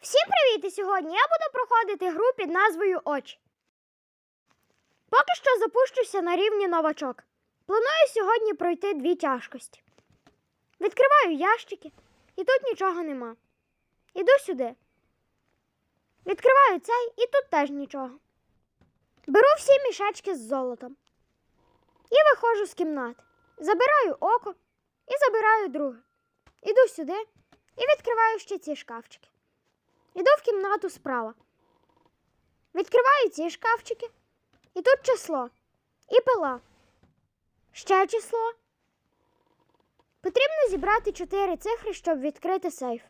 Всім привіт! І сьогодні я буду проходити гру під назвою Очі. Поки що запущуся на рівні новачок. Планую сьогодні пройти дві тяжкості. Відкриваю ящики, і тут нічого нема. Іду сюди. Відкриваю цей, і тут теж нічого. Беру всі мішечки з золотом. І виходжу з кімнати. Забираю око і забираю друге. Іду сюди і відкриваю ще ці шкафчики. Іду в кімнату справа. Відкриваю ці шкафчики. І тут число. І пила. Ще число. Потрібно зібрати чотири цифри, щоб відкрити сейф.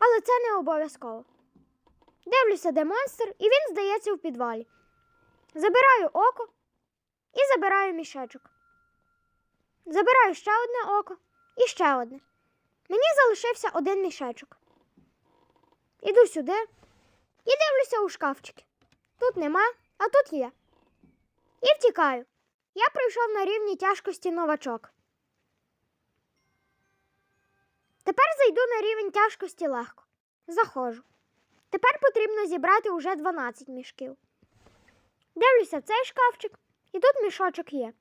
Але це не обов'язково. Дивлюся, де монстр, і він здається в підвалі. Забираю око і забираю мішечок. Забираю ще одне око і ще одне. Мені залишився один мішечок. Іду сюди і дивлюся у шкафчики. Тут нема, а тут є. І втікаю. Я прийшов на рівні тяжкості новачок. Тепер зайду на рівень тяжкості легко. Заходжу. Тепер потрібно зібрати уже 12 мішків. Дивлюся цей шкафчик, і тут мішочок є.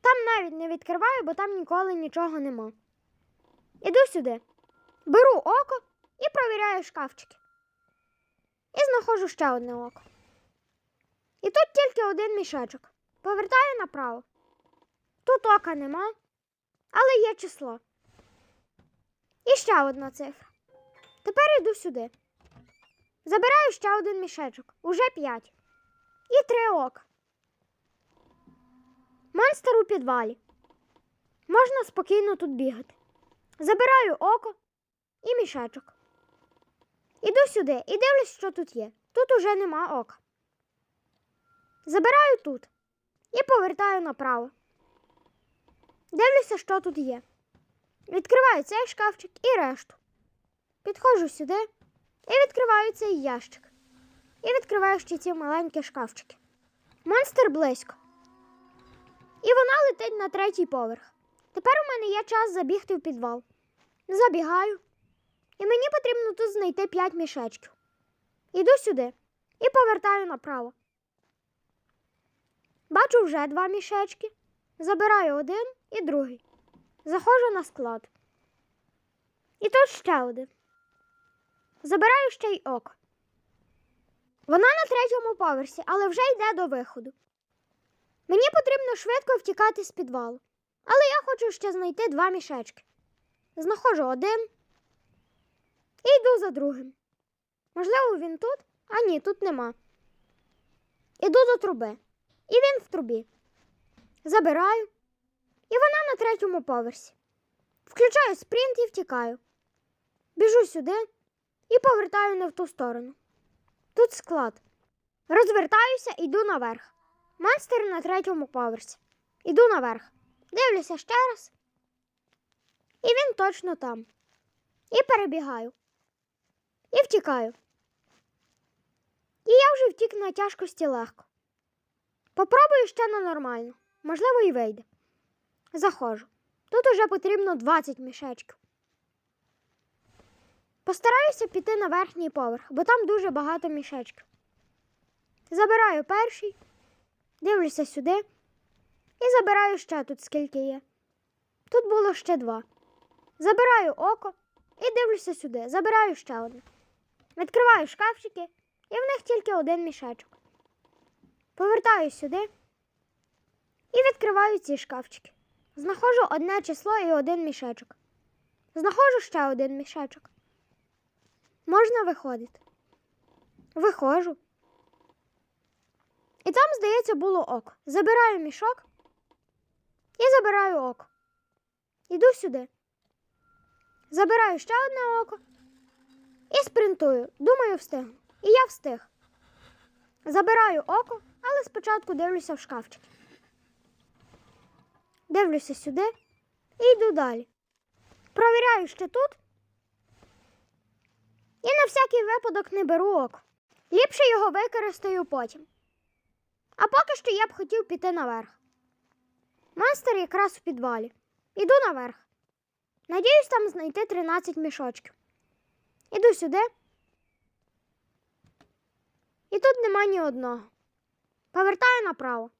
Там навіть не відкриваю, бо там ніколи нічого нема. Іду сюди. Беру око і провіряю шкафчики. І знаходжу ще одне око. І тут тільки один мішечок. Повертаю направо. Тут ока нема, але є число. І ще одна цифра. Тепер йду сюди. Забираю ще один мішечок. Уже п'ять. І три ока. Монстр у підвалі. Можна спокійно тут бігати. Забираю око і мішечок. Іду сюди і дивлюсь, що тут є. Тут уже нема ока. Забираю тут і повертаю направо. Дивлюся, що тут є. Відкриваю цей шкафчик і решту. Підходжу сюди і відкриваю цей ящик. І відкриваю ще ці маленькі шкафчики. Монстр близько. І вона летить на третій поверх. Тепер у мене є час забігти в підвал. Забігаю. І мені потрібно тут знайти 5 мішечків. Іду сюди і повертаю направо. Бачу вже два мішечки. Забираю один і другий. Заходжу на склад. І тут ще один. Забираю ще й око. Вона на третьому поверсі, але вже йде до виходу. Мені потрібно швидко втікати з підвалу. Але я хочу ще знайти два мішечки. Знаходжу один і йду за другим. Можливо, він тут, а ні, тут нема. Іду до труби. І він в трубі. Забираю. І вона на третьому поверсі. Включаю спринт і втікаю. Біжу сюди і повертаю не в ту сторону. Тут склад. Розвертаюся і йду наверх. Монстр на третьому поверсі. Іду наверх. Дивлюся ще раз. І він точно там. І перебігаю. І втікаю. І я вже втік на тяжкості легко. Попробую ще на нормально. Можливо, і вийде. Заходжу. Тут уже потрібно 20 мішечків. Постараюся піти на верхній поверх, бо там дуже багато мішечків. Забираю перший, дивлюся сюди і забираю ще тут скільки є. Тут було ще два. Забираю око і дивлюся сюди. Забираю ще одне. Відкриваю шкафчики, і в них тільки один мішечок. Повертаю сюди і відкриваю ці шкафчики. Знаходжу одне число і один мішечок. Знаходжу ще один мішечок. Можна виходити. Виходжу. І там, здається, було око. Забираю мішок і забираю око. Іду сюди. Забираю ще одне око і спринтую. Думаю, встигну. І я встиг. Забираю око, але спочатку дивлюся в шкафчики. Дивлюся сюди і йду далі. Провіряю ще тут. І на всякий випадок не беру око. Ліпше його використаю потім. А поки що я б хотів піти наверх. Монстр якраз у підвалі. Іду наверх. Надіюсь там знайти 13 мішочків. Іду сюди. І тут нема ні одного. Повертаю направо.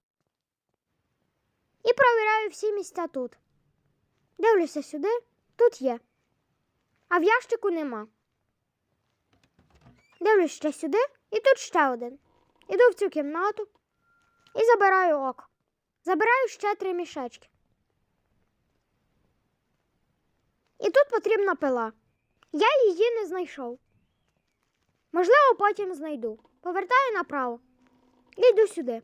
І провіряю всі місця тут. Дивлюся сюди, тут є. А в ящику нема. Дивлюсь ще сюди, і тут ще один. Іду в цю кімнату і забираю око. Забираю ще три мішечки. І тут потрібна пила. Я її не знайшов. Можливо, потім знайду. Повертаю направо. І йду сюди.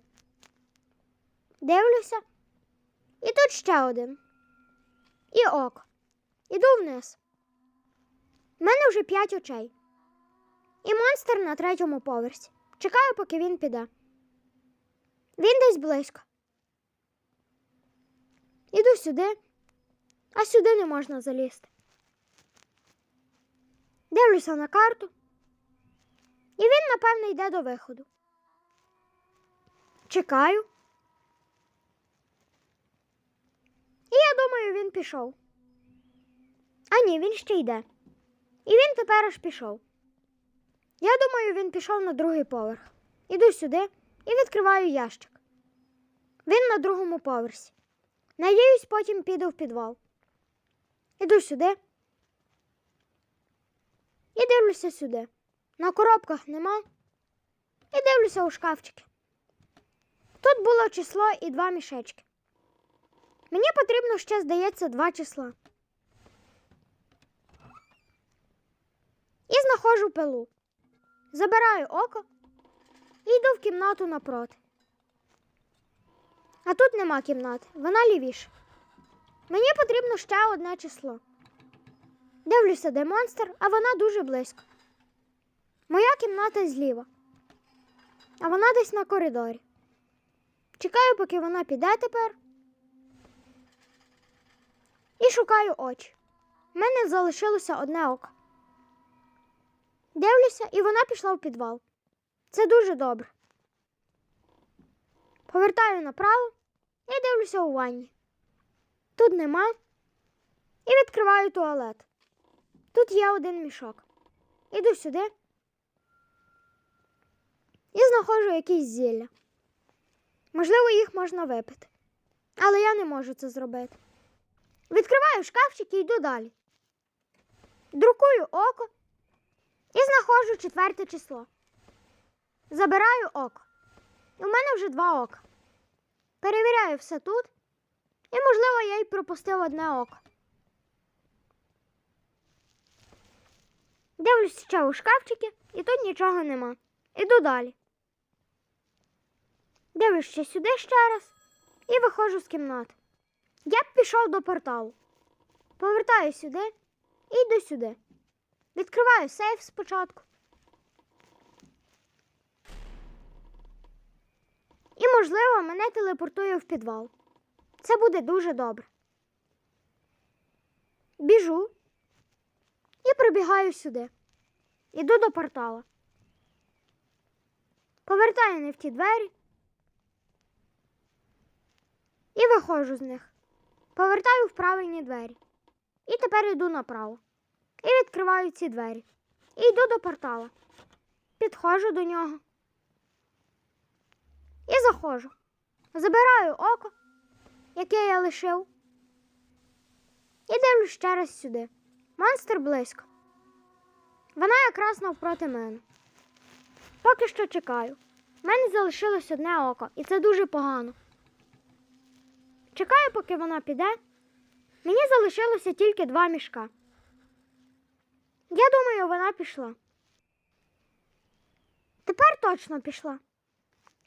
Дивлюся. І тут ще один. І ок. Іду вниз. У мене вже п'ять очей. І монстр на третьому поверсі. Чекаю, поки він піде. Він десь близько. Іду сюди, а сюди не можна залізти. Дивлюся на карту. І він, напевно, йде до виходу. Чекаю. І я думаю, він пішов. А ні, він ще йде. І він тепер аж пішов. Я думаю, він пішов на другий поверх. Іду сюди і відкриваю ящик. Він на другому поверсі. Надіюсь, потім піду в підвал. Іду сюди. І дивлюся сюди. На коробках нема. І дивлюся у шкафчики. Тут було число і два мішечки. Мені потрібно ще, здається, два числа. І знаходжу пилу. Забираю око і йду в кімнату напроти. А тут нема кімнати, вона лівіше. Мені потрібно ще одне число. Дивлюся, де монстр, а вона дуже близько. Моя кімната зліва, а вона десь на коридорі. Чекаю, поки вона піде тепер. І шукаю очі. У мене залишилося одне око. Дивлюся, і вона пішла в підвал. Це дуже добре. Повертаю направо і дивлюся у ванні. Тут нема. І відкриваю туалет. Тут є один мішок. Іду сюди і знаходжу якісь зілля. Можливо, їх можна випити. Але я не можу це зробити. Відкриваю шкафчик і йду далі. Друкую око і знаходжу четверте число. Забираю око. У мене вже два ока. Перевіряю все тут. І, можливо, я й пропустив одне око. Дивлюсь ще у шкафчики, і тут нічого нема. Іду далі. Дивлюсь сюди ще раз і виходжу з кімнати. Я б пішов до порталу. Повертаю сюди і йду сюди. Відкриваю сейф спочатку. І, можливо, мене телепортує в підвал. Це буде дуже добре. Біжу і прибігаю сюди. Іду до портала. Повертаю не в ті двері. І виходжу з них. Повертаю в правильні двері. І тепер йду направо. І відкриваю ці двері. І йду до портала. Підходжу до нього. І заходжу. Забираю око, яке я лишив. І дивлюсь ще раз сюди. Монстр близько. Вона якраз навпроти мене. Поки що чекаю. У мене залишилось одне око, і це дуже погано. Чекаю, поки вона піде. Мені залишилося тільки два мішка. Я думаю, вона пішла. Тепер точно пішла.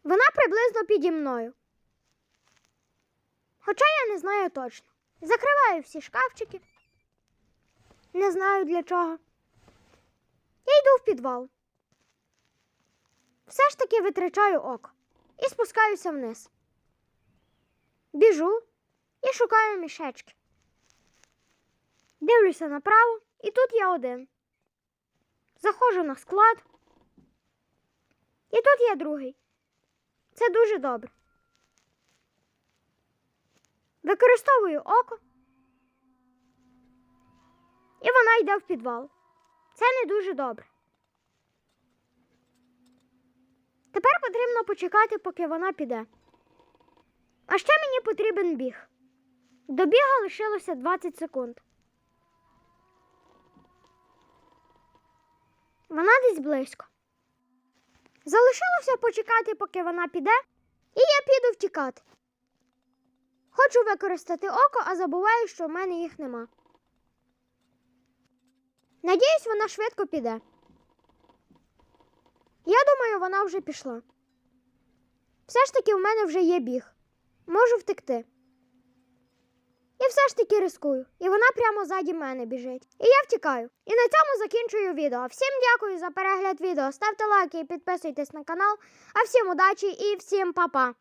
Вона приблизно піді мною. Хоча я не знаю точно. Закриваю всі шкафчики. Не знаю для чого. Я йду в підвал. Все ж таки витрачаю око і спускаюся вниз. Біжу і шукаю мішечки. Дивлюся направо, і тут я один. Заходжу на склад. І тут є другий. Це дуже добре. Використовую око. І вона йде в підвал. Це не дуже добре. Тепер потрібно почекати, поки вона піде. А ще мені потрібен біг. До біга лишилося 20 секунд. Вона десь близько. Залишилося почекати, поки вона піде, і я піду втікати. Хочу використати око, а забуваю, що в мене їх нема. Надіюсь, вона швидко піде. Я думаю, вона вже пішла. Все ж таки в мене вже є біг. Можу втекти. І все ж таки рискую. І вона прямо ззаді мене біжить. І я втікаю. І на цьому закінчую відео. Всім дякую за перегляд відео. Ставте лайки і підписуйтесь на канал. А всім удачі і всім па-па!